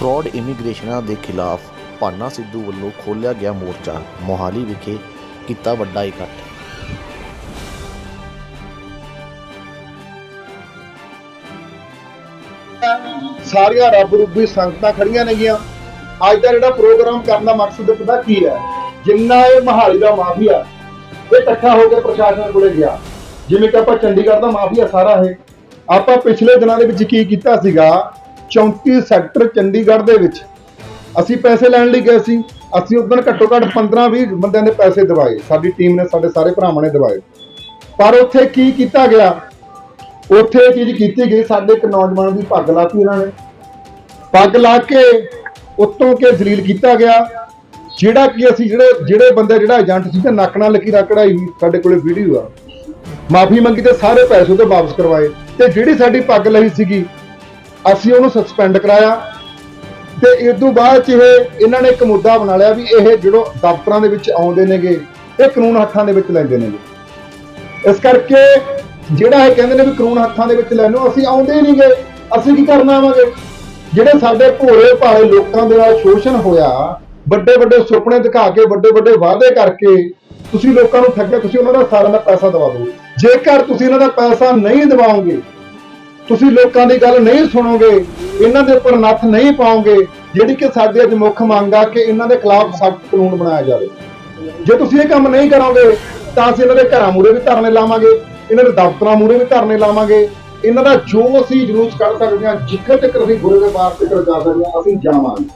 Fraud ਇਮੀਗ੍ਰੇਸ਼ਨਾਂ ਦੇ ਖਿਲਾਫ ਭਾਨਾ ਸਿੱਧੂ ਵੱਲੋਂ ਖੋਲ੍ਹਿਆ ਗਿਆ ਮੋਰਚਾ, ਮੋਹਾਲੀ ਵਿਖੇ ਕੀਤਾ ਵੱਡਾ ਇਕੱਠ। ਸਾਰੀਆਂ ਰੱਬ ਰੂਪੀ ਸੰਗਤਾਂ ਖੜੀਆਂ ਨੇਗੀਆਂ। ਅੱਜ ਦਾ ਜਿਹੜਾ ਪ੍ਰੋਗਰਾਮ ਕਰਨ ਦਾ ਮਕਸਦ ਪਤਾ ਕੀ ਹੈ? ਜਿੰਨਾ ਇਹ ਮਹਾਲੀ ਦਾ ਮਾਫੀਆ ਇਹ ਇਕੱਠਾ ਹੋ ਕੇ ਪ੍ਰਸ਼ਾਸਨ ਕੋਲੇ ਗਿਆ। ਜਿਵੇਂ ਕਿ ਆਪਾਂ ਚੰਡੀਗੜ੍ਹ ਦਾ ਮਾਫੀਆ ਸਾਰਾ ਹੈ ਆਪਾਂ ਪਿਛਲੇ ਦਿਨਾਂ ਦੇ ਵਿੱਚ ਕੀ ਕੀਤਾ ਸੀਗਾ? 34 ਸੈਕਟਰ ਚੰਡੀਗੜ੍ਹ ਦੇ ਵਿੱਚ। ਅਸੀਂ ਪੈਸੇ ਲੈਣ ਲਈ ਗਏ ਸੀ। ਅਸੀਂ ਉਸ ਘੱਟੋ ਘੱਟ 15-20 ਬੰਦਿਆਂ ਦੇ ਪੈਸੇ ਦਿਵਾਏ। ਸਾਡੀ ਟੀਮ ਨੇ ਸਾਡੇ ਸਾਰੇ ਭਰਾਵਾਂ ਨੇ ਦਿਵਾਏ। ਪਰ ਉੱਥੇ ਕੀ ਕੀਤਾ ਗਿਆ? ਉੱਥੇ ਇਹ ਚੀਜ਼ ਕੀਤੀ ਗਈ। ਸਾਡੇ ਇੱਕ ਨੌਜਵਾਨ ਦੀ ਪੱਗ ਲਾਤੀ ਇਹਨਾਂ ਨੇ। ਪੱਗ ਲਾ ਕੇ ਉੱਤੋਂ ਕੇ ਜ਼ਲੀਲ ਕੀਤਾ ਗਿਆ। ਜਿਹੜਾ ਕਿ ਅਸੀਂ ਜਿਹੜੇ ਜਿਹੜੇ ਬੰਦੇ ਜਿਹੜਾ ਏਜੰਟ ਸੀ ਤੇ ਨੱਕ ਨਾਲ ਲਕੀਰਾਂ ਕਢਾਈ ਹੋਈ, ਸਾਡੇ ਕੋਲੇ ਵੀਡੀਓ ਆ। ਮਾਫੀ ਮੰਗੀ ਤੇ ਸਾਰੇ ਪੈਸੇ ਉਹਦੇ ਵਾਪਸ ਕਰਵਾਏ। ਤੇ ਜਿਹੜੀ ਸਾਡੀ ਪੱਗ ਲਈ ਸੀਗੀ ਅਸੀਂ ਉਹਨੂੰ ਸਸਪੈਂਡ ਕਰਾਇਆ ਤੇ ਇਸ ਤੋਂ ਬਾਅਦ ਚ ਇਹ ਇਹਨਾਂ ਨੇ ਇੱਕ ਮੁੱਦਾ ਬਣਾ ਲਿਆ ਵੀ ਇਹ ਜਿਹੜੋ ਦਫ਼ਤਰਾਂ ਦੇ ਵਿੱਚ ਆਉਂਦੇ ਨੇਗੇ, ਇਹ ਕਾਨੂੰਨ ਹੱਥਾਂ ਦੇ ਵਿੱਚ ਲੈਂਦੇ ਨੇਗੇ। ਇਸ ਕਰਕੇ ਜਿਹੜਾ ਇਹ ਕਹਿੰਦੇ ਨੇ ਵੀ ਕਾਨੂੰਨ ਹੱਥਾਂ ਦੇ ਵਿੱਚ ਲੈਣੋ, ਅਸੀਂ ਆਉਂਦੇ ਹੀ ਨਹੀਂਗੇ, ਅਸੀਂ ਕੀ ਕਰਨ ਆਵਾਂਗੇ ਜਿਹੜੇ ਸਾਡੇ ਭੋਲੇ ਭਾਲੇ ਲੋਕਾਂ ਦੇ ਨਾਲ ਸ਼ੋਸ਼ਣ ਹੋਇਆ, ਵੱਡੇ ਵੱਡੇ ਸੁਪਨੇ ਦਿਖਾ ਕੇ, ਵੱਡੇ ਵੱਡੇ ਵਾਅਦੇ ਕਰਕੇ ਤੁਸੀਂ ਲੋਕਾਂ ਨੂੰ ਠੱਗਿਆ, ਤੁਸੀਂ ਉਹਨਾਂ ਦਾ ਸਾਰਾ ਦਾ ਪੈਸਾ ਦਵਾ ਦਿਓ। ਜੇਕਰ ਤੁਸੀਂ ਇਹਨਾਂ ਦਾ ਪੈਸਾ ਨਹੀਂ ਦਿਵਾਓਗੇ ਤੁਸੀਂ ਲੋਕਾਂ ਦੀ ਗੱਲ ਨਹੀਂ ਸੁਣੋਗੇ, ਇਹਨਾਂ ਦੇ ਉੱਪਰ ਨੱਥ ਨਹੀਂ ਪਾਓਗੇ, ਜਿਹੜੀ ਕਿ ਸਾਡੇ ਅੱਜ ਮੁੱਖ ਮੰਗ ਆ ਕਿ ਇਹਨਾਂ ਦੇ ਖਿਲਾਫ ਸਖਤ ਕਾਨੂੰਨ ਬਣਾਇਆ ਜਾਵੇ। ਜੇ ਤੁਸੀਂ ਇਹ ਕੰਮ ਨਹੀਂ ਕਰੋਗੇ, ਤਾਂ ਅਸੀਂ ਇਹਨਾਂ ਦੇ ਘਰਾਂ ਮੂਰੇ ਵੀ ਧਰਨੇ ਲਾਵਾਂਗੇ, ਇਹਨਾਂ ਦੇ ਦਫ਼ਤਰਾਂ ਮੂਰੇ ਵੀ ਧਰਨੇ ਲਾਵਾਂਗੇ, ਇਹਨਾਂ ਦਾ ਜੋ ਅਸੀਂ ਜਲੂਸ ਕੱਢ ਸਕਦੇ ਹਾਂ, ਜਿੱਥੇ ਤੱਕ ਅਸੀਂ ਗੁਰੂ ਦੇ ਬਾਰ ਤੱਕ ਕਰ ਸਕਦੇ ਹਾਂ, ਅਸੀਂ ਜਾਵਾਂਗੇ।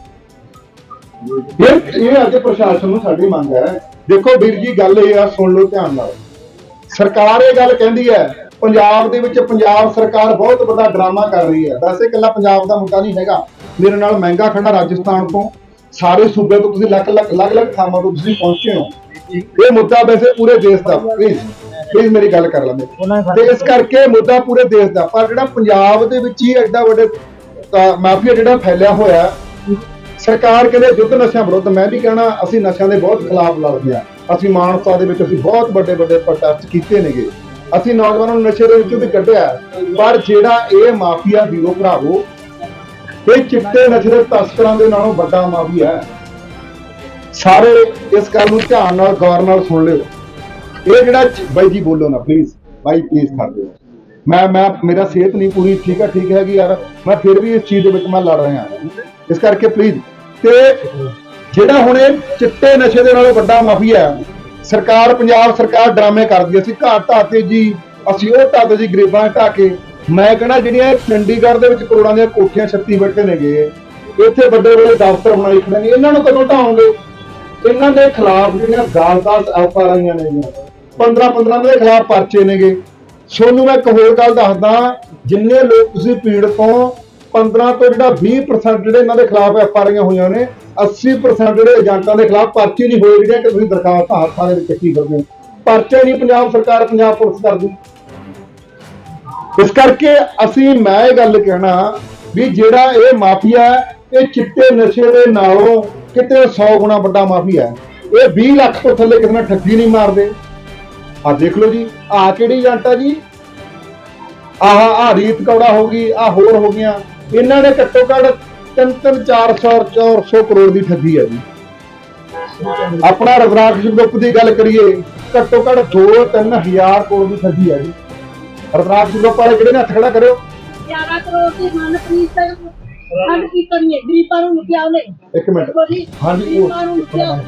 ਇਹ ਇਹ ਅੱਜ ਪ੍ਰਸ਼ਾਸਨ ਨੂੰ ਸਾਡੀ ਮੰਗ ਹੈ। ਦੇਖੋ ਵੀਰ ਜੀ, ਗੱਲ ਇਹ ਆ, ਸੁਣ ਲਓ ਧਿਆਨ ਨਾਲ। ਸਰਕਾਰ ਇਹ ਗੱਲ ਕਹਿੰਦੀ ਹੈ ਪੰਜਾਬ ਦੇ ਵਿੱਚ ਪੰਜਾਬ ਸਰਕਾਰ ਬਹੁਤ ਵੱਡਾ ਡਰਾਮਾ ਕਰ ਰਹੀ ਹੈ। ਵੈਸੇ ਇਕੱਲਾ ਪੰਜਾਬ ਦਾ ਮੁੱਦਾ ਨਹੀਂ ਹੈਗਾ। ਮੇਰੇ ਨਾਲ ਮਹਿੰਗਾ ਖੜਾ ਰਾਜਸਥਾਨ ਤੋਂ, ਸਾਰੇ ਸੂਬੇ ਤੋਂ ਤੁਸੀਂ ਲੱਖ ਲੱਖ ਅਲੱਗ-ਅਲੱਗ ਥਾਵਾਂ ਤੋਂ ਤੁਸੀਂ ਪਹੁੰਚੇ ਹੋ। ਇਹ ਮੁੱਦਾ ਵੈਸੇ ਪੂਰੇ ਦੇਸ਼ ਦਾ ਪਲੀਜ਼ ਪਲੀਜ਼ ਮੇਰੀ ਗੱਲ ਕਰ ਲੈਂਦੇ। ਤੇ ਇਸ ਕਰਕੇ ਮੁੱਦਾ ਪੂਰੇ ਦੇਸ਼ ਦਾ, ਪਰ ਜਿਹੜਾ ਪੰਜਾਬ ਦੇ ਵਿੱਚ ਹੀ ਐਡਾ ਵੱਡੇ ਮਾਫੀਆ ਜਿਹੜਾ ਫੈਲਿਆ ਹੋਇਆ ਸਰਕਾਰ ਕਹਿੰਦੇ ਯੁੱਧ ਨਸ਼ਿਆਂ ਵਿਰੁੱਧ। ਮੈਂ ਵੀ ਕਹਿਣਾ, ਅਸੀਂ ਨਸ਼ਿਆਂ ਦੇ ਬਹੁਤ ਖਿਲਾਫ ਲੜਦੇ ਆ ਅਸੀਂ ਮਾਨਸਾ ਦੇ ਵਿੱਚ ਅਸੀਂ ਬਹੁਤ ਵੱਡੇ ਵੱਡੇ ਪ੍ਰੋਟੈਸਟ ਕੀਤੇ ਨੇਗੇ। ਅਸੀਂ ਨੌਜਵਾਨਾਂ ਨੂੰ ਨਸ਼ੇ ਦੇ ਵਿੱਚੋਂ ਵੀ ਕੱਢਿਆ ਪਰ ਜਿਹੜਾ ਇਹ ਮਾਫੀਆ ਵੀਰੋ ਭਰਾਵੋ, ਇਹ ਚਿੱਟੇ ਨਸ਼ੇ ਦੇ ਤਸਕਰਾਂ ਦੇ ਨਾਲੋਂ ਵੱਡਾ ਮਾਫੀਆ ਹੈ। ਸਾਰੇ ਇਸ ਗੱਲ ਨੂੰ ਧਿਆਨ ਨਾਲ, ਗੌਰ ਨਾਲ ਸੁਣ ਲਿਓ। ਇਹ ਜਿਹੜਾ ਬਾਈ ਜੀ ਬੋਲੋ ਨਾ ਪਲੀਜ਼ ਬਾਈ ਪਲੀਜ਼ ਕਰ ਦਿਓ। ਮੈਂ ਮੈਂ, ਮੇਰਾ ਸਿਹਤ ਨਹੀਂ ਪੂਰੀ ਠੀਕ ਹੈ ਠੀਕ ਹੈਗੀ ਯਾਰ। ਮੈਂ ਫਿਰ ਵੀ ਇਸ ਚੀਜ਼ ਦੇ ਵਿੱਚ ਮੈਂ ਲੜ ਰਿਹਾ ਇਸ ਕਰਕੇ ਪਲੀਜ਼ ਤੇ ਜਿਹੜਾ ਹੁਣ ਇਹ ਚਿੱਟੇ ਨਸ਼ੇ ਦੇ ਨਾਲੋਂ ਵੱਡਾ ਮਾਫੀਆ ਹੈ ਸਰਕਾਰ, ਪੰਜਾਬ ਸਰਕਾਰ ਡਰਾਮੇ ਕਰਦੀ ਹੈ ਅਸੀਂ ਘਾਟ ਢਾਤੇ ਜੀ, ਅਸੀਂ ਉਹ ਢਾਤੇ ਜੀ ਗਰੀਬਾਂ ਨੂੰ ਢਾਹ ਕੇ। ਮੈਂ ਕਹਿੰਦਾ ਜਿਹੜੀਆਂ ਚੰਡੀਗੜ੍ਹ ਦੇ ਵਿੱਚ ਕਰੋੜਾਂ ਦੀਆਂ ਕੋਠੀਆਂ ਛੱਤੀ ਬੈਠੇ ਨੇਗੇ ਇੱਥੇ ਵੱਡੇ ਵੱਡੇ ਦਫ਼ਤਰ ਬਣਾਏ ਖੜੇ ਨੇ। ਇਹਨਾਂ ਨੂੰ ਕਦੋਂ ਢਾਉਂਗੇ ਇਹਨਾਂ ਦੇ ਖਿਲਾਫ ਜਿਹੜੀਆਂ ਦਾਲ-ਦਾਲ ਐਫਆਰ ਆਈਆਂ ਨੇ 15 15 ਦੇ ਖਿਲਾਫ ਪਰਚੇ ਨੇਗੇ ਸੋਨੂੰ ਮੈਂ ਇੱਕ ਹੋਰ ਗੱਲ ਦੱਸਦਾ। ਜਿੰਨੇ ਲੋਕ ਤੁਸੀਂ ਪੀੜ ਤੋਂ 15 ਤੋਂ ਜਿਹੜਾ 20% ਜਿਹੜੇ ਇਹਨਾਂ ਦੇ ਖਿਲਾਫ ਐਫਆਰ ਆਈਆਂ ਹੋਈਆਂ ਨੇ 80% ਜਿਹੜੇ ਏਜੰਟਾਂ ਦੇ ਖਿਲਾਫ ਪਰਚੇ ਨਹੀਂ ਹੋਏ ਜਿਹੜੀਆਂ ਕਿ ਤੁਸੀਂ ਦਰਖਾਸਤਾਂ ਹੱਥਾਂ ਦੇ ਵਿੱਚ ਕੀ ਕਰਦੇ ਹੋ। ਪਰਚੇ ਨਹੀਂ ਪੰਜਾਬ ਸਰਕਾਰ ਪੰਜਾਬ ਪੁਲਿਸ ਕਰਦੀ। ਇਸ ਕਰਕੇ ਅਸੀਂ ਮੈਂ ਇਹ ਗੱਲ ਕਹਿਣਾ ਵੀ ਜਿਹੜਾ ਇਹ ਮਾਫੀਆ ਹੈ, ਇਹ ਚਿੱਟੇ ਨਸ਼ੇ ਦੇ ਨਾਲੋਂ ਕਿਤੇ 100 ਗੁਣਾ ਵੱਡਾ ਮਾਫੀਆ ਹੈ। ਇਹ 20 ਲੱਖ ਤੋਂ ਥੱਲੇ ਕਿਸੇ ਨਾਲ ਠੱਗੀ ਨਹੀਂ ਮਾਰਦੇ। ਆ ਦੇਖ ਲਓ ਜੀ ਆ ਕਿਹੜੀ ਏਜੰਟ ਆ ਜੀ? ਆਹ ਆ ਰੀਤ ਕੌੜਾ ਹੋ ਗਈ ਆ ਹੋਰ ਹੋ ਗਈਆਂ। ਇਹਨਾਂ ਨੇ ਘੱਟੋ ਘੱਟ 3-3 400 400 ਕਰੋੜ ਦੀ ਠੱਗੀ ਹੈ ਜੀ। ਆਪਣਾ ਰਵਰਾਜ ਗਰੁੱਪ ਦੀ ਗੱਲ ਕਰੀਏ ਘੱਟੋ ਘੱਟ 2-3 ਹਜ਼ਾਰ ਕਰੋੜ ਦੀ ਠੱਗੀ ਹੈ ਜੀ। ਰਵਰਾਜ ਗਰੁੱਪ ਵਾਲੇ ਕਿਹੜੇ ਨੇ ਹੱਥ ਖੜਾ ਕਰਿਓ? 11 ਕਰੋੜ ਦੀ ਮਨਪ੍ਰੀਤ ਤੱਕ ਫੰਡ ਕੀ ਕਰੀਏ ਗਰੀਬਾਂ ਨੂੰ ਲੁੱਟਿਆ ਉਹਨੇ। ਇੱਕ ਮਿੰਟ। ਹਾਂਜੀ, ਉਹ-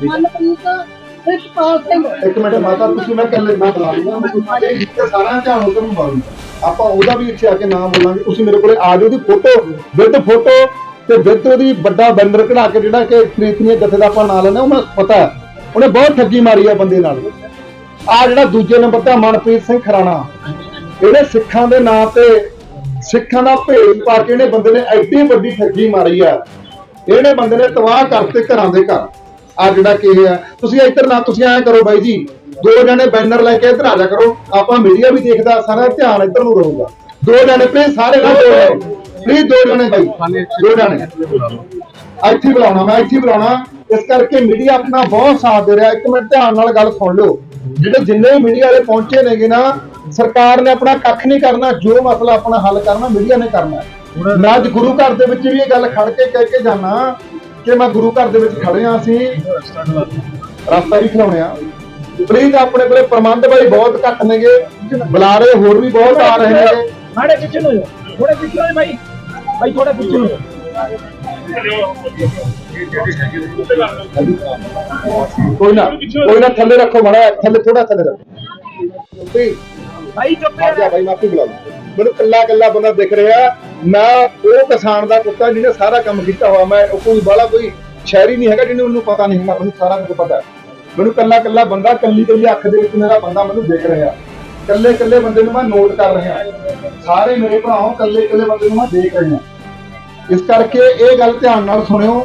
ਮਨਪ੍ਰੀਤ। ਰਿਸ਼ਪਾਲ ਸਿੰਘ ਇੱਕ ਮਿੰਟ ਮਾਤਾ, ਤੁਸੀਂ ਮੈਂ ਕੱਲੇ ਮੈਂ ਬੁਲਾ ਲੂੰਗਾ, ਮੈਂ ਤੁਹਾਡੇ ਇੱਥੇ ਸਾਰਾ ਧਿਆਨ ਉਧਰ ਨੂੰ ਮਾਰੂੰਗਾ ਆਪਾਂ ਉਹਦਾ ਵੀ ਇੱਥੇ ਆ ਕੇ ਨਾਮ ਬੋਲਾਂਗੇ, ਤੁਸੀਂ ਮੇਰੇ ਕੋਲੇ ਆ ਜਾਓ ਦੀ ਫੋਟੋ ਵਿਦ ਫੋਟੋ ਤੇ ਵਿਦ ਉਹਦੀ ਵੱਡਾ ਬੈਨਰ ਕਢਾ ਕੇ ਜਿਹੜਾ ਕਿ ਪ੍ਰੀਤਨੀਏ ਜਥੇ ਦਾ ਆਪਾਂ ਨਾਂ ਲੈਣਾ ਉਹ ਮੈਨੂੰ ਪਤਾ ਉਹਨੇ ਬਹੁਤ ਠੱਗੀ ਮਾਰੀ ਆ ਬੰਦੇ ਨਾਲ। ਆ ਜਿਹੜਾ ਦੂਜੇ ਨੰਬਰ ਤੇ ਮਨਪ੍ਰੀਤ ਸਿੰਘ ਖਰਾਣਾ। ਇਹਨੇ ਸਿੱਖਾਂ ਦੇ ਨਾਂ ਤੇ, ਸਿੱਖਾਂ ਦਾ ਭੇਦ ਪਾ ਕੇ ਇਹਨੇ ਬੰਦੇ ਨੇ ਐਡੀ ਵੱਡੀ ਠੱਗੀ ਮਾਰੀ ਆ। ਇਹਨੇ ਬੰਦੇ ਨੇ ਤਬਾਹ ਕਰਤੇ ਘਰਾਂ ਦੇ ਘਰ। ਆ ਜਿਹੜਾ ਕਿ ਹੈ ਤੁਸੀਂ ਇੱਧਰ ਨਾ, ਤੁਸੀਂ ਐਂ ਕਰੋ ਬਾਈ ਜੀ, ਦੋ ਜਣੇ ਬੈਨਰ ਲੈ ਕੇ ਇੱਧਰ ਆ ਜਾ ਕਰੋ, ਆਪਾਂ ਮੀਡੀਆ ਵੀ ਦੇਖਦਾ, ਸਾਰਾ ਧਿਆਨ ਇੱਧਰ ਨੂੰ ਰਹੂਗਾ। ਦੋ ਜਣੇ ਪਲੀਜ਼ ਸਾਰੇ ਨਾ ਦੋ ਪਲੀਜ਼ ਦੋ ਜਣੇ ਬਾਈ, ਦੋ ਜਣੇ। ਇੱਥੇ ਬੁਲਾਉਣਾ, ਮੈਂ ਇੱਥੇ ਬੁਲਾਉਣਾ। ਇਸ ਕਰਕੇ ਮੀਡੀਆ ਆਪਣਾ ਬਹੁਤ ਸਾਥ ਦੇ ਰਿਹਾ, ਇੱਕ ਮਿੰਟ ਧਿਆਨ ਨਾਲ ਗੱਲ ਸੁਣ ਲਓ। ਜਿਹੜੇ ਜਿੰਨੇ ਵੀ ਮੀਡੀਆ ਵਾਲੇ ਪਹੁੰਚੇ ਨੇਗੇ ਨਾ, ਸਰਕਾਰ ਨੇ ਆਪਣਾ ਕੱਖ ਨਹੀਂ ਕਰਨਾ, ਜੋ ਮਸਲਾ ਆਪਣਾ ਹੱਲ ਕਰਨਾ ਮੀਡੀਆ ਨੇ ਕਰਨਾ। ਮੈਂ ਅੱਜ ਗੁਰੂ ਘਰ ਦੇ ਵਿੱਚ ਵੀ ਇਹ ਗੱਲ ਖੜ ਕੇ ਕਹਿ ਕੇ ਜਾਣਾ ਕਿ ਮੈਂ ਗੁਰੂ ਘਰ ਦੇ ਵਿੱਚ ਖੜਿਆ ਸੀ ਰਸਤਾ ਵੀ ਖਿਲਾਉਣੇ ਆ। ਪਲੀਜ਼ ਆਪਣੇ ਕੋਲੇ ਪ੍ਰਬੰਧ ਬਾਈ ਬਹੁਤ ਘੱਟ ਨੇਗੇ। ਬੁਲਾਰੇ ਹੋਰ ਵੀ ਬਹੁਤ ਆ ਰਹੇ ਨੇ ਮਾੜੇ ਪਿੱਛੇ ਨੂੰ ਥੋੜੇ ਪਿੱਛੇ ਨੂੰ ਭਾਈ ਭਾਈ ਥੋੜੇ ਪਿੱਛੇ ਨੂੰ ਕੋਈ ਨਾ ਕੋਈ ਨਾ ਥੱਲੇ ਰੱਖੋ ਮਾੜਾ ਥੱਲੇ ਥੋੜਾ ਥੱਲੇ ਰੱਖੋ। ਭਾਈ ਚੁੱਪ ਜਾ। ਬਾਈ ਮਾਫੀ ਬੁਲਾ ਲਓ। ਮੈਨੂੰ ਕੱਲਾ ਕੱਲਾ ਬੰਦਾ ਦਿਖ ਰਿਹਾ ਮੈਂ ਉਹ ਕਿਸਾਨ ਦਾ ਕੁੱਤਾ ਜਿਹਨੇ ਸਾਰਾ ਕੰਮ ਕੀਤਾ ਹੋਇਆ। ਮੈਂ ਉਹ ਕੋਈ ਬਾਲਾ ਕੋਈ ਸ਼ਹਿਰੀ ਨਹੀਂ ਹੈਗਾ ਜਿਹਨੂੰ ਉਹਨੂੰ ਪਤਾ ਨਹੀਂ ਹੈਗਾ ਮੈਨੂੰ ਸਾਰਾ ਕੁਝ ਪਤਾ। ਮੈਨੂੰ ਕੱਲਾ ਕੱਲਾ ਬੰਦਾ ਕੱਲੀ ਕੱਲੀ ਅੱਖ ਦੇ ਵਿੱਚ ਮੇਰਾ ਬੰਦਾ ਮੈਨੂੰ ਦਿਖ ਰਿਹਾ। ਕੱਲੇ ਕੱਲੇ ਬੰਦੇ ਨੂੰ ਮੈਂ ਨੋਟ ਕਰ ਰਿਹਾ। ਸਾਰੇ ਮੇਰੇ ਭਰਾਓ ਕੱਲੇ ਕੱਲੇ ਬੰਦੇ ਨੂੰ ਮੈਂ ਦੇਖ ਰਿਹਾ। ਇਸ ਕਰਕੇ ਇਹ ਗੱਲ ਧਿਆਨ ਨਾਲ ਸੁਣਿਓ।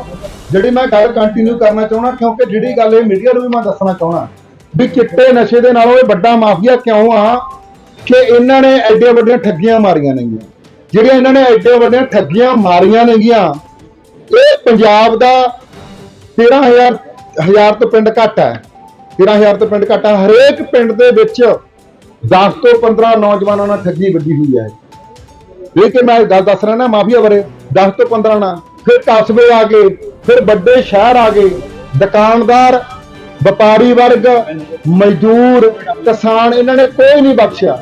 ਜਿਹੜੀ ਮੈਂ ਗੱਲ ਕੰਟੀਨਿਊ ਕਰਨਾ ਚਾਹਣਾ ਕਿਉਂਕਿ ਜਿਹੜੀ ਗੱਲ ਇਹ ਮੀਡੀਆ ਨੂੰ ਵੀ ਮੈਂ ਦੱਸਣਾ ਚਾਹਣਾ ਵੀ ਚਿੱਟੇ ਨਸ਼ੇ ਦੇ ਨਾਲੋਂ ਇਹ ਵੱਡਾ ਮਾਫੀਆ ਕਿਉਂ ਆ? ਕਿ ਇਹਨਾਂ ਨੇ ਐਡੇ ਵੱਡੀਆਂ ਠੱਗੀਆਂ ਮਾਰੀਆਂ ਨੇਗੀਆਂ। ਜਿਹੜੀਆਂ ਇਹਨਾਂ ਨੇ ਐਡੇ ਵੱਡੀਆਂ ਠੱਗੀਆਂ ਮਾਰੀਆਂ ਨੇਗੀਆਂ, ਇਹ ਪੰਜਾਬ ਦਾ 13000 ਹਜ਼ਾਰ ਤੋਂ ਪਿੰਡ ਘੱਟ ਹੈ। 13000 ਤੋਂ ਪਿੰਡ ਘੱਟ ਹੈ। ਹਰੇਕ ਪਿੰਡ ਦੇ ਵਿੱਚ 10 ਤੋਂ 15 ਨੌਜਵਾਨਾਂ ਨਾਲ ਠੱਗੀ ਵੱਜੀ ਹੋਈ ਹੈ। ਇਹ ਕਿ ਮੈਂ ਗੱਲ ਦੱਸ ਰਿਹਾ ਨਾ ਮਾਫੀਆ ਬਾਰੇ 10 ਤੋਂ 15 ਨਾਲ। ਫਿਰ ਕਸਬੇ ਆ ਗਏ, ਫਿਰ ਵੱਡੇ ਸ਼ਹਿਰ ਆ ਗਏ। ਦੁਕਾਨਦਾਰ ਵਪਾਰੀ ਵਰਗ, ਮਜ਼ਦੂਰ, ਕਿਸਾਨ, ਇਹਨਾਂ ਨੇ ਕੋਈ ਨਹੀਂ ਬਖਸ਼ਿਆ।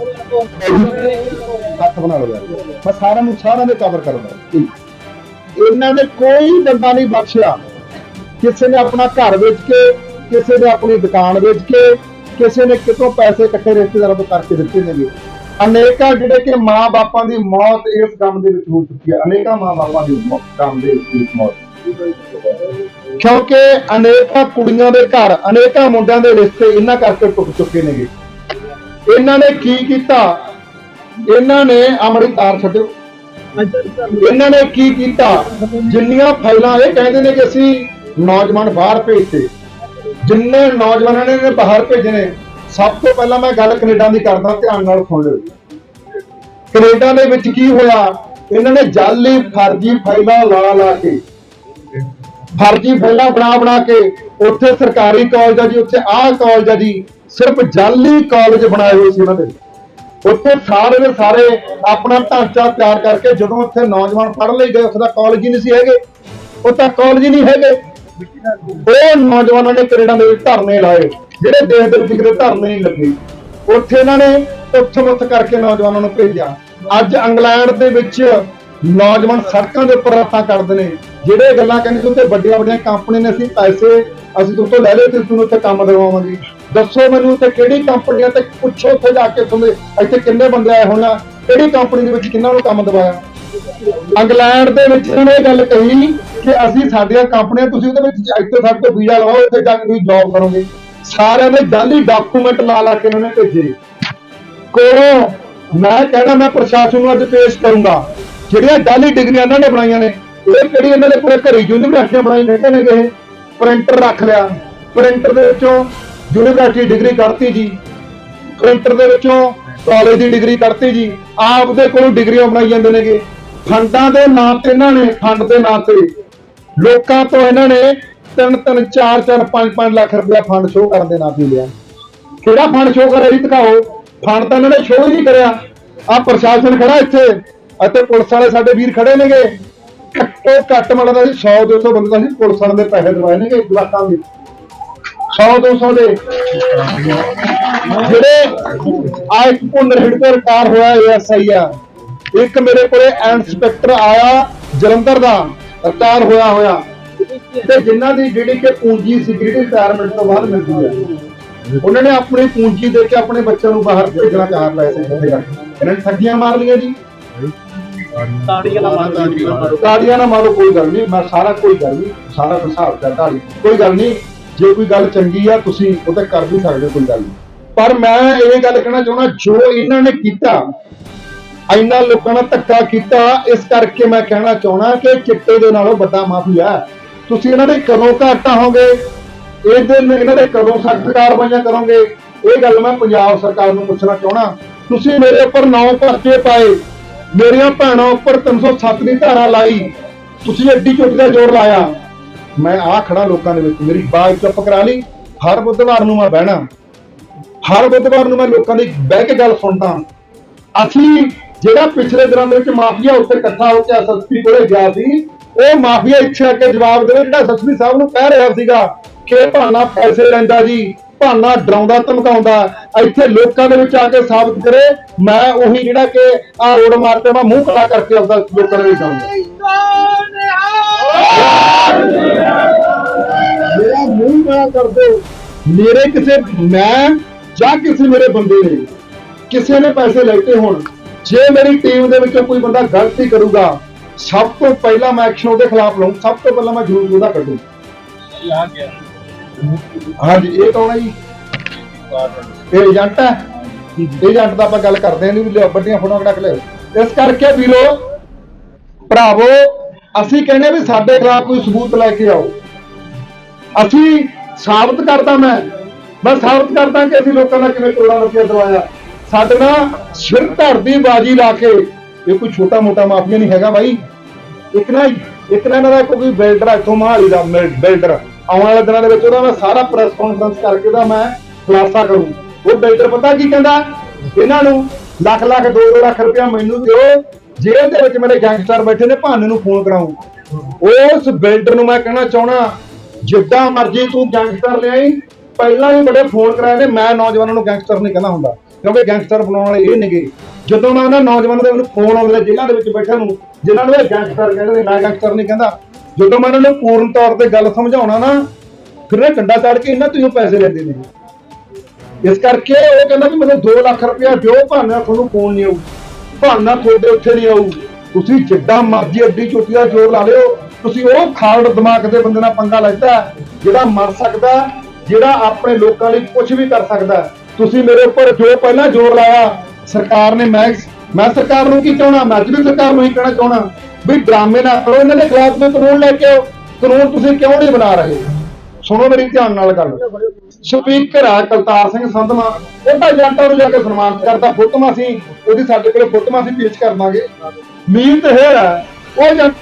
ਹੱਥ ਬਣਾ ਲਓ ਮੈਂ ਸਾਰਿਆਂ ਨੂੰ ਸਾਰਿਆਂ ਦੇ ਕਵਰ ਕਰਦਾ। ਇਹਨਾਂ ਨੇ ਕੋਈ ਬੰਦਾ ਨਹੀਂ ਬਖਸ਼ਿਆ। ਕਿਸੇ ਨੇ ਆਪਣਾ ਘਰ ਵੇਚ ਕੇ, ਕਿਸੇ ਨੇ ਆਪਣੀ ਦੁਕਾਨ ਵੇਚ ਕੇ, ਕਿਸੇ ਨੇ ਕਿਤੋਂ ਪੈਸੇ ਇਕੱਠੇ ਰਿਸ਼ਤੇਦਾਰਾਂ ਤੋਂ ਕਰਕੇ ਦਿੱਤੇ ਨੇਗੇ ਅਨੇਕਾਂ ਜਿਹੜੇ ਕਿ ਮਾਂ ਬਾਪਾਂ ਦੀ ਮੌਤ ਇਸ ਕੰਮ ਦੇ ਵਿੱਚ ਹੋ ਚੁੱਕੀ ਹੈ। ਅਨੇਕਾਂ ਮਾਂ ਬਾਪਾਂ ਦੀ ਮੌਤ ਕੰਮ ਦੇ ਵਿੱਚ ਮੌਤ ਕਿਉਂਕਿ ਅਨੇਕਾਂ ਕੁੜੀਆਂ ਦੇ ਘਰ, ਅਨੇਕਾਂ ਮੁੰਡਿਆਂ ਦੇ ਰਿਸ਼ਤੇ ਇਹਨਾਂ ਕਰਕੇ ਟੁੱਟ ਚੁੱਕੇ ਨੇਗੇ। ਇਹਨਾਂ ਨੇ ਕੀ ਕੀਤਾ? ਇਹਨਾਂ ਨੇ ਅਮਰੀ ਤਾਰ ਛੱਡਿਓ। ਇਹਨਾਂ ਨੇ ਕੀ ਕੀਤਾ? ਜਿੰਨੀਆਂ ਫਾਈਲਾਂ ਇਹ ਕਹਿੰਦੇ ਨੇ ਕਿ ਅਸੀਂ ਨੌਜਵਾਨ ਬਾਹਰ ਭੇਜਤੇ, ਜਿੰਨੇ ਨੌਜਵਾਨਾਂ ਨੇ ਇਹਨੇ ਬਾਹਰ ਭੇਜੇ ਨੇ, ਸਭ ਤੋਂ ਪਹਿਲਾਂ ਮੈਂ ਗੱਲ ਕੈਨੇਡਾ ਦੀ ਕਰਦਾ, ਧਿਆਨ ਨਾਲ ਸੁਣ ਲਿਓ। ਕੈਨੇਡਾ ਦੇ ਵਿੱਚ ਕੀ ਹੋਇਆ? ਇਹਨਾਂ ਨੇ ਜਾਲੀ ਫਰਜ਼ੀ ਫਾਈਲਾਂ ਲਾ ਲਾ ਕੇ ਫਰਜ਼ੀ ਫਾਈਲਾਂ ਬਣਾ ਬਣਾ ਕੇ ਉੱਥੇ ਸਰਕਾਰੀ ਕਾਲਜ ਆ ਜੀ, ਉੱਥੇ ਆਹ ਕਾਲਜ ਆ ਜੀ, ਸਿਰਫ ਜਾਲੀ ਕਾਲਜ ਬਣਾਏ ਹੋਏ ਸੀ ਇਹਨਾਂ ਦੇ। ਉੱਥੇ ਸਾਰੇ ਦੇ ਸਾਰੇ ਆਪਣਾ ਢਾਂਚਾ ਤਿਆਰ ਕਰਕੇ ਜਦੋਂ ਉੱਥੇ ਨੌਜਵਾਨ ਪੜ੍ਹ ਲਈ ਗਏ, ਉੱਥੇ ਦਾ ਕਾਲਜ ਹੀ ਨਹੀਂ ਸੀ ਹੈਗੇ। ਉਹ ਤਾਂ ਕਾਲਜ ਹੀ ਨਹੀਂ ਹੈਗੇ। ਉਹ ਨੌਜਵਾਨਾਂ ਨੇ ਕੈਨੇਡਾ ਦੇ ਵਿੱਚ ਧਰਨੇ ਲਾਏ, ਜਿਹੜੇ ਦੇਸ਼ ਦੇ ਵਿੱਚ ਕਿਤੇ ਧਰਨੇ ਨਹੀਂ ਲੱਗੇ। ਉੱਥੇ ਇਹਨਾਂ ਨੇ ਉੱਥ ਮੁੱਥ ਕਰਕੇ ਨੌਜਵਾਨਾਂ ਨੂੰ ਭੇਜਿਆ। ਅੱਜ ਇੰਗਲੈਂਡ ਦੇ ਵਿੱਚ ਨੌਜਵਾਨ ਸੜਕਾਂ ਦੇ ਉੱਪਰ ਰਾਤਾਂ ਕਰਦੇ ਨੇ। ਜਿਹੜੇ ਗੱਲਾਂ ਕਹਿੰਦੇ ਸੀ ਵੱਡੀਆਂ ਵੱਡੀਆਂ ਕੰਪਨੀਆਂ ਨੇ, ਅਸੀਂ ਪੈਸੇ ਅਸੀਂ ਤੁਹਾਡੇ ਤੋਂ ਲੈ ਲਏ ਤੇ ਤੁਹਾਨੂੰ ਉੱਥੇ ਕੰਮ ਦਿਵਾਵਾਂਗੇ। ਦੱਸੋ ਮੈਨੂੰ ਉੱਥੇ ਕਿਹੜੀ ਕੰਪਨੀਆਂ ਤੇ ਪੁੱਛੋ ਉੱਥੇ ਜਾ ਕੇ ਤੁਹਾਨੂੰ ਇੱਥੇ ਕਿੰਨੇ ਬੰਦੇ ਆਏ ਹੋਣ ਕਿਹੜੀ ਕੰਪਨੀ ਦੇ ਵਿੱਚ ਕਿੰਨਾਂ ਨੂੰ ਕੰਮ ਦਿਵਾਇਆ। ਇੰਗਲੈਂਡ ਦੇ ਵਿੱਚ ਇਹਨੇ ਇਹ ਗੱਲ ਕਹੀ ਕਿ ਅਸੀਂ ਸਾਡੀਆਂ ਕੰਪਨੀਆਂ, ਤੁਸੀਂ ਉਹਦੇ ਵਿੱਚ ਇੱਥੇ ਸਾਡੇ ਤੋਂ ਵੀਜ਼ਾ ਲਵਾਓ, ਉੱਥੇ ਜਾ ਕੇ ਤੁਸੀਂ ਜੌਬ ਕਰੋਗੇ। ਸਾਰਿਆਂ ਨੇ ਜਾਲੀ ਡਾਕੂਮੈਂਟ ਲਾ ਲਾ ਕੇ ਇਹਨਾਂ ਨੇ ਭੇਜੇ। ਕੋਲੋਂ ਮੈਂ ਕਹਿਣਾ, ਮੈਂ ਪ੍ਰਸ਼ਾਸਨ ਨੂੰ ਅੱਜ ਪੇਸ਼ ਕਰੂੰਗਾ। ਜਿਹੜੀਆਂ ਜਾਲੀ ਡਿਗਰੀਆਂ ਇਹਨਾਂ ਨੇ ਬਣਾਈਆਂ ਨੇ, ਇਹ ਕਿਹੜੀ ਇਹਨਾਂ ਨੇ ਪੂਰੇ ਘਰੀ ਯੂਨੀਵਰਸਿਟੀਆਂ ਬਣਾਈ ਬੈਠੇ ਨੇ ਇਹ ਪ੍ਰਿੰਟਰ ਰੱਖ ਲਿਆ। ਪ੍ਰਿੰਟਰ ਦੇ ਵਿੱਚੋਂ ਯੂਨੀਵਰਸਿਟੀ ਡਿਗਰੀ ਕੱਢਤੀ ਜੀ। ਪ੍ਰਿੰਟਰ ਦੇ ਵਿੱਚੋਂ ਕਾਲਜ ਦੀ ਡਿਗਰੀ ਕੱਢਤੀ ਜੀ। ਆਪ ਦੇ ਕੋਲੋਂ ਡਿਗਰੀਆਂ ਬਣਾਈ ਜਾਂਦੇ ਨੇਗੇ। ਫੰਡਾਂ ਦੇ ਨਾਂ ਤੇ ਇਹਨਾਂ ਨੇ, ਫੰਡ ਦੇ ਨਾਂ ਤੇ। ਲੋਕਾਂ ਤੋਂ ਇਹਨਾਂ ਨੇ 3 3 4 4 5 5 ਲੱਖ ਰੁਪਇਆ ਫੰਡ ਸ਼ੋਅ ਕਰਨ ਦੇ ਨਾਂ ਤੇ ਲਿਆ। ਕਿਹੜਾ ਫੰਡ ਸ਼ੋਅ ਕਰਿਆ ਜੀ ਦਿਖਾਓ। ਫੰਡ ਤਾਂ ਇਹਨਾਂ ਨੇ ਸ਼ੋਅ ਹੀ ਨਹੀਂ ਕਰਿਆ। ਆ ਪ੍ਰਸ਼ਾਸਨ ਖੜਾ ਇੱਥੇ। ਅਤੇ ਪੁਲਿਸ ਵਾਲੇ ਸਾਡੇ ਵੀਰ ਖੜੇ ਨੇਗੇ। ਘੱਟੋ ਘੱਟ ਮਤਲਬ ਅਸੀਂ 100 200 ਬੰਦੇ ਦਾ ਸੀ, ਪੁਲਿਸ ਵਾਲਿਆਂ ਦੇ ਪੈਸੇ ਦਵਾਏ ਨੇਗੇ, ਜਵਾਕਾਂ ਦੇ। 100 200 ਦੇ। ਜਿਹੜੇ ਆ ਇੱਕ ਪੁੰਨਰ ਹਿੱਟ ਤੇ ਰਿਟਾਇਰ ਹੋਇਆ ਐਸਆਈ ਆ ਇੱਕ ਮੇਰੇ ਕੋਲੇ ਇੰਸਪੈਕਟਰ ਆਇਆ, ਜਲੰਧਰ ਦਾ, ਰਿਟਾਇਰ ਹੋਇਆ ਹੋਇਆ। ਤੇ ਜਿਨ੍ਹਾਂ ਦੀ ਜਿਹੜੀ ਕਿ ਪੂੰਜੀ ਸਿਕਿਉਰਿਟੀ ਰਿਟਾਇਰਮੈਂਟ ਤੋਂ ਬਾਅਦ ਮਿਲਦੀ ਹੈ ਉਹਨਾਂ ਨੇ ਆਪਣੀ ਪੂੰਜੀ ਦੇ ਕੇ ਆਪਣੇ ਬੱਚਿਆਂ ਨੂੰ ਬਾਹਰ ਭੇਜਣਾ ਚਾਹ ਪੈਸੇ। ਸੀ ਇਹਨਾਂ ਨੇ ਠੱਗੀਆਂ ਮਾਰ ਲਈਆਂ ਜੀ। ਤਾੜੀਆਂ ਨਾ ਮਾਰੋ ਕੋਈ ਗੱਲ ਨਹੀਂ ਮੈਂ ਸਾਰਾ ਕੋਈ ਗੱਲ ਨਹੀਂ ਸਾਰਾ ਹਿਸਾਬ ਕਰਦਾ ਜੀ ਕੋਈ ਗੱਲ ਨਹੀਂ ਜੇ ਕੋਈ ਗੱਲ ਚੰਗੀ ਆ ਤੁਸੀਂ ਉਹ ਤੇ ਕਰ ਵੀ ਸਕਦੇ ਹੋ, ਕੋਈ ਗੱਲ ਨਹੀਂ। ਪਰ ਮੈਂ ਇਹ ਗੱਲ ਕਹਿਣਾ ਚਾਹੁੰਦਾ ਜੋ ਇਹਨਾਂ ਨੇ ਕੀਤਾ ਇੰਨਾ ਲੋਕਾਂ ਨਾਲ ਧੱਕਾ ਕੀਤਾ ਇਸ ਕਰਕੇ ਮੈਂ ਕਹਿਣਾ ਚਾਹੁੰਦਾ ਕਿ ਚਿੱਟੇ ਦੇ ਨਾਲੋਂ ਵੱਡਾ ਮਾਫੀਆ ਹੈ। ਤੁਸੀਂ ਇਹਨਾਂ ਦੇ ਕਦੋਂ ਘਾਟਾ ਹੋਗੇ ਇਹਦੇ ਇਹਨਾਂ ਦੇ ਕਦੋਂ ਸਖਤ ਕਾਰਵਾਈਆਂ ਕਰੋਗੇ? ਇਹ ਗੱਲ ਮੈਂ ਪੰਜਾਬ ਸਰਕਾਰ ਨੂੰ ਪੁੱਛਣਾ ਚਾਹੁੰਦਾ। ਤੁਸੀਂ ਮੇਰੇ ਉੱਪਰ ਨੌ ਪਰਚੇ ਪਾਏ। ਮੇਰੀਆਂ ਭੈਣਾਂ ਉੱਪਰ 307 ਦੀ ਧਾਰਾ ਲਾਈ। ਤੁਸੀਂ ਐਡੀ ਚੁੱਟ ਦਾ ਜ਼ੋਰ ਲਾਇਆ। ਮੈਂ ਆ ਖੜਾ ਲੋਕਾਂ ਦੇ ਵਿੱਚ। ਮੇਰੀ ਬਾਤ ਚੁੱਪ ਕਰਾ ਲਈ। ਹਰ ਬੁੱਧਵਾਰ ਨੂੰ ਮੈਂ ਬਹਿਣਾ। ਹਰ ਬੁੱਧਵਾਰ ਨੂੰ ਮੈਂ ਲੋਕਾਂ ਦੀ ਬਹਿ ਕੇ ਗੱਲ ਸੁਣਦਾ। ਅਸੀਂ ਜਿਹੜਾ ਪਿਛਲੇ ਦਿਨਾਂ ਦੇ ਵਿੱਚ ਮਾਫੀਆ ਉੱਤੇ ਇਕੱਠਾ ਹੋ ਕੇ ਐਸਐਸਪੀ ਕੋਲੇ ਗਿਆ ਸੀ, ਉਹ ਮਾਫੀਆ ਇੱਥੇ ਆ ਕੇ ਜਵਾਬ ਦੇਵੇ ਜਿਹੜਾ ਐਸਐਸਪੀ ਸਾਹਿਬ ਨੂੰ ਕਹਿ ਰਿਹਾ ਸੀਗਾ ਕਿ ਭਾਣਾ ਪੈਸੇ ਲੈਂਦਾ ਜੀ। ਭਾਨਾ ਡਰਾਉਂਦਾ, ਧਮਕਾਉਂਦਾ, ਇੱਥੇ ਲੋਕਾਂ ਦੇ ਵਿੱਚ ਆ ਕੇ ਸਾਬਤ ਕਰੇ, ਮੈਂ ਉਹੀ ਜਿਹੜਾ ਕਿ ਆ ਰੋਡ ਮਾਰ ਤੇ ਮੈਂ ਮੂੰਹ ਕਾਲਾ ਕਰਕੇ ਆਪਦਾ ਲੋਕਾਂ ਦੇ ਵਿੱਚ ਆਉਂਦਾ। ਮੇਰਾ ਮੂੰਹ ਕਾਲਾ ਕਰ ਮੇਰੇ ਕਿਸੇ, ਮੈਂ ਜਾਂ ਕਿਸੇ ਮੇਰੇ ਬੰਦੇ ਨੇ ਕਿਸੇ ਨੇ ਪੈਸੇ ਲੈਤੇ ਹੋਣ। ਜੇ ਮੇਰੀ ਟੀਮ ਦੇ ਵਿੱਚੋਂ ਕੋਈ ਬੰਦਾ ਗਲਤੀ ਕਰੂਗਾ, ਸਭ ਤੋਂ ਪਹਿਲਾਂ ਮੈਂ ਐਕਸ਼ਨ ਉਹਦੇ ਖਿਲਾਫ ਲਵਾਂ ਸਭ ਤੋਂ ਪਹਿਲਾਂ ਮੈਂ ਜਰੂਰ ਉਹਦਾ ਕੱਢੂ। ਆ ਗਿਆ ਹਾਂਜੀ, ਇਹ ਕੌਣ ਹੈ ਜੀ? ਇਹ ਏਜੰਟ ਹੈ ਏਜੰਟ ਦਾ ਆਪਾਂ ਗੱਲ ਕਰਦੇ ਹਾਂ ਨਹੀਂ ਵੀ ਵੱਡੀਆਂ ਫੋਟੋਆਂ ਕਢਾ ਕੇ ਇਸ ਕਰਕੇ ਵੀਰੋ, ਭਰਾਵੋ, ਅਸੀਂ ਕਹਿੰਦੇ ਵੀ ਸਾਡੇ ਖਿਲਾਫ ਕੋਈ ਸਬੂਤ ਲੈ ਕੇ ਆਓ। ਅਸੀਂ ਸਾਬਤ ਕਰਦਾ ਮੈਂ ਮੈਂ ਸਾਬਤ ਕਰਦਾ ਕਿ ਅਸੀਂ ਲੋਕਾਂ ਦਾ ਕਿਵੇਂ ਕਰੋੜਾਂ ਰੁਪਏ ਦਵਾਇਆ। ਸਾਡੇ ਨਾਲ ਸਿਰ ਧੜ ਦੀ ਬਾਜੀ ਲਾ ਕੇ, ਇਹ ਕੋਈ ਛੋਟਾ ਮੋਟਾ ਮਾਫੀਆ ਨਹੀਂ ਹੈਗਾ ਬਾਈ। ਇੱਕ ਨਾ ਇੱਕ ਨਾ ਇਹਨਾਂ ਦਾ ਕੋਈ ਬਿਲਡਰ ਇੱਥੋਂ ਮਹਾਲੀ ਦਾ ਬਿਲਡਰ ਆਉਣ ਵਾਲੇ ਦਿਨਾਂ ਦੇ ਵਿੱਚ ਉਹਦਾ ਮੈਂ ਸਾਰਾ ਪ੍ਰੈਸ ਕਾਨਫਰੰਸ ਕਰਕੇ ਉਹਦਾ ਮੈਂ ਖੁਲਾਸਾ ਕਰੂੰ ਉਹ ਬਿਲਡਰ ਪਤਾ ਕੀ ਕਹਿੰਦਾ? ਇਹਨਾਂ ਨੂੰ ਲੱਖ ਲੱਖ 2 ਲੱਖ ਰੁਪਇਆ ਮੈਨੂੰ ਦਿਓ, ਜੇਲ੍ਹ ਦੇ ਵਿੱਚ ਮੇਰੇ ਗੈਂਗਸਟਰ ਬੈਠੇ ਨੇ, ਭਾਨੇ ਨੂੰ ਫੋਨ ਕਰਾਉਂ ਉਸ ਬਿਲਡਰ ਨੂੰ ਮੈਂ ਕਹਿਣਾ ਚਾਹਣਾ ਜਿੱਦਾਂ ਮਰਜ਼ੀ ਤੂੰ ਗੈਂਗਸਟਰ ਲਿਆਈ, ਪਹਿਲਾਂ ਵੀ ਬੜੇ ਫੋਨ ਕਰਾਏ ਨੇ, ਮੈਂ ਨੌਜਵਾਨਾਂ ਨੂੰ ਗੈਂਗਸਟਰ ਨਹੀਂ ਕਹਿੰਦਾ ਹੁੰਦਾ, ਕਿਉਂਕਿ ਗੈਂਗਸਟਰ ਬਣਾਉਣ ਵਾਲੇ ਇਹ ਨੇਗੇ। ਜਦੋਂ ਮੈਂ ਉਹਨਾਂ ਨੌਜਵਾਨਾਂ ਦੇ ਮੈਨੂੰ ਫੋਨ ਆਉਂਦੇ ਜੇਲ੍ਹਾਂ ਦੇ ਵਿੱਚ ਬੈਠੇ ਨੂੰ, ਜਿਨ੍ਹਾਂ ਨੂੰ ਇਹ ਗੈਂਗਸਟਰ ਕਹਿੰਦੇ ਮੈਂ ਗੈਂਗਸਟਰ ਨਹੀਂ ਕਹਿੰਦਾ ਜਦੋਂ ਮੈਂ ਇਹਨਾਂ ਨੂੰ ਪੂਰਨ ਤੌਰ ਤੇ ਗੱਲ ਸਮਝਾਉਣਾ ਨਾ, ਫਿਰ ਇਹ ਕੰਡਾ ਚੜ ਕੇ ਇਹਨਾਂ ਤੋਂ ਪੈਸੇ ਲੈਂਦੇ ਨੇ। ਇਸ ਕਰਕੇ ਉਹ ਕਹਿੰਦਾ ਵੀ ਮੈਨੂੰ 2 ਲੱਖ ਰੁਪਇਆ ਦਿਓ ਭਾਨਾ ਤੁਹਾਨੂੰ ਫੋਨ ਨਹੀਂ ਆਊ। ਭਾਨਾ ਤੁਹਾਡੇ ਉੱਥੇ ਨਹੀਂ ਆਊ। ਤੁਸੀਂ ਜਿੱਦਾਂ ਮਰਜ਼ੀ ਅੱਡੀ ਚੋਟੀ ਦਾ ਜ਼ੋਰ ਲਾ ਲਿਓ। ਤੁਸੀਂ ਉਹ ਖਾਲੜ ਦਿਮਾਗ ਦੇ ਬੰਦੇ ਨਾਲ ਪੰਗਾ ਲੈਂਦਾ ਜਿਹੜਾ ਮਰ ਸਕਦਾ, ਜਿਹੜਾ ਆਪਣੇ ਲੋਕਾਂ ਲਈ ਕੁਝ ਵੀ ਕਰ ਸਕਦਾ। ਤੁਸੀਂ ਮੇਰੇ ਉੱਪਰ ਜੋ ਪਹਿਲਾਂ ਜ਼ੋਰ ਲਾਇਆ, ਸਰਕਾਰ ਨੇ ਮੈਂ ਮੈਂ ਸਰਕਾਰ ਨੂੰ ਕੀ ਚਾਹਣਾ? ਮੈਂ ਅੱਜ ਵੀ ਸਰਕਾਰ ਨੂੰ ਹੀ ਕਹਿਣਾ ਚਾਹਣਾ। ਵੀ ਡਰਾਮੇ ਨਾ ਕਰੋ, ਇਹਨਾਂ ਦੇ ਖਿਲਾਫ ਕੋਈ ਕਾਨੂੰਨ ਲੈ ਕੇ ਆਓ। ਕਾਨੂੰਨ ਤੁਸੀਂ ਕਿਉਂ ਨਹੀਂ ਬਣਾ ਰਹੇ? ਸੁਣੋ ਮੇਰੀ ਧਿਆਨ ਨਾਲ ਗੱਲ। ਸਪੀਕਰ ਆ ਕਰਤਾਰ ਸਿੰਘ ਸੰਧਮਾ ਉਹਦਾ ਏਜੰਟਾਂ ਨੂੰ ਜਾ ਕੇ ਸਨਮਾਨਿਤ ਕਰਦਾ ਫੋਟੋਆਂ ਸੀ ਉਹਦੀ ਸਾਡੇ ਕੋਲ ਫੋਟੋਆਂ ਸੀ ਪੇਸ਼ ਕਰ ਦਾਂਗੇ। ਮੀਤ ਹੈ ਉਹ ਏਜੰਟ